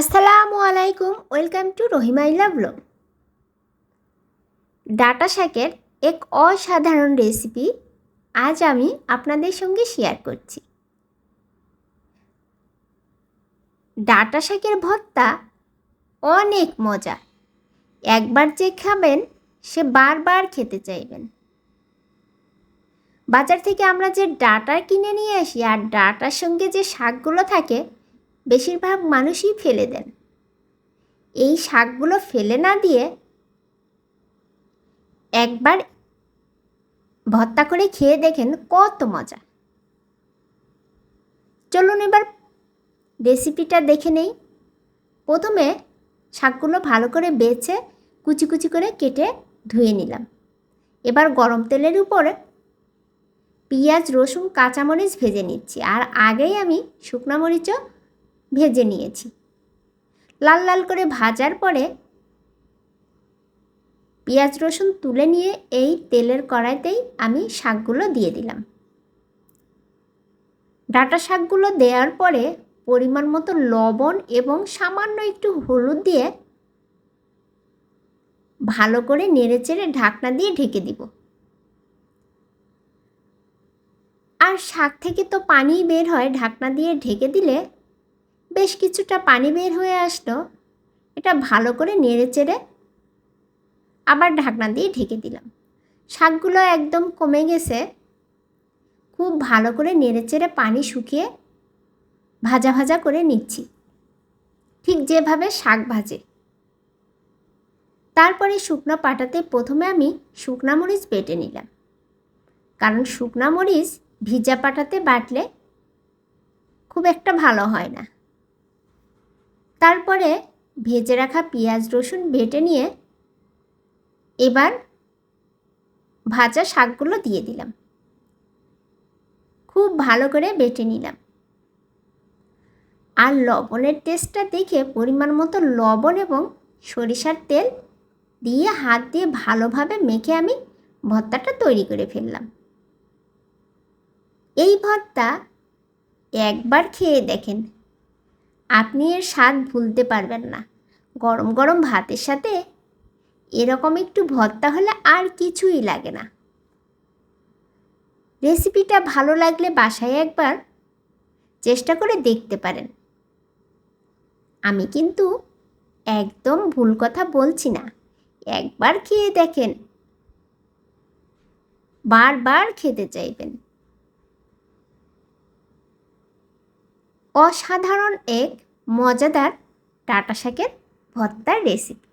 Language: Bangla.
আসসালামু আলাইকুম, ওয়েলকাম টু রহিমাইলা ব্লগ। ডাটা শাকের এক অসাধারণ রেসিপি আজ আমি আপনাদের সঙ্গে শেয়ার করছি। ডাটা শাকের ভর্তা অনেক মজা। একবার যে খাবেন, সে বারবার খেতে চাইবেন। বাজার থেকে আমরা যে ডাটা কিনে নিয়ে আসি আর ডাটার সঙ্গে যে শাকগুলো থাকে বেশিরভাগ মানুষই ফেলে দেন। এই শাকগুলো ফেলে না দিয়ে একবার ভর্তা করে খেয়ে দেখেন কত মজা। চলুন এবার রেসিপিটা দেখে নেই। প্রথমে শাকগুলো ভালো করে বেছে কুচি কুচি করে কেটে ধুয়ে নিলাম। এবার গরম তেলের উপরে পেঁয়াজ, রসুন, কাঁচামরিচ ভেজে নিচ্ছি। আর আগেই আমি শুকনো মরিচও ভেজে নিয়েছি। লাল লাল করে ভাজার পরে পেঁয়াজ রসুন তুলে নিয়ে এই তেলের কড়াইতেই আমি শাকগুলো দিয়ে দিলাম। ডাটা শাকগুলো দেওয়ার পরে পরিমাণ মতো লবণ এবং সামান্য একটু হলুদ দিয়ে ভালো করে নেড়েচেড়ে ঢাকনা দিয়ে ঢেকে দিব। আর শাক থেকে তো পানি বের হয়, ঢাকনা দিয়ে ঢেকে দিলে বেশ কিছুটা পানি বের হয়ে আসলো। এটা ভালো করে নেড়ে চেড়ে আবার ঢাকনা দিয়ে ঢেকে দিলাম। শাকগুলো একদম কমে গেছে। খুব ভালো করে নেড়ে চেড়ে পানি শুকিয়ে ভাজা ভাজা করে নিচ্ছি। ঠিক যেভাবে শাক ভাজে। তারপরে শুকনো পাটাতে প্রথমে আমি শুকনা মরিচ বেটে নিলাম। কারণ শুকনা মরিচ ভিজা পাটাতে বাটলে খুব একটা ভালো হয় না। তারপরে ভেজে রাখা পেঁয়াজ, রসুন বেটে নিয়ে এবার ভাজা শাকগুলো দিয়ে দিলাম। খুব ভালো করে বেটে নিলাম। আর লবণের টেস্টটা দেখে পরিমাণ মতো লবণ এবং সরিষার তেল দিয়ে হাত দিয়ে ভালোভাবে মেখে আমি ভর্তাটা তৈরি করে ফেললাম। এই ভর্তা একবার খেয়ে দেখেন আপনি এর স্বাদ ভুলতে পারবেন না। গরম গরম ভাতের সাথে এরকম একটু ভর্তা হলে আর কিছুই লাগে না। রেসিপিটা ভালো লাগলে বাসায় একবার চেষ্টা করে দেখতে পারেন। আমি কিন্তু একদম ভুল কথা বলছি না। একবার খেয়ে দেখেন। বারবার খেতে চাইবেন। অসাধারণ এক মজাদার টাটা শাকের ভর্তার রেসিপি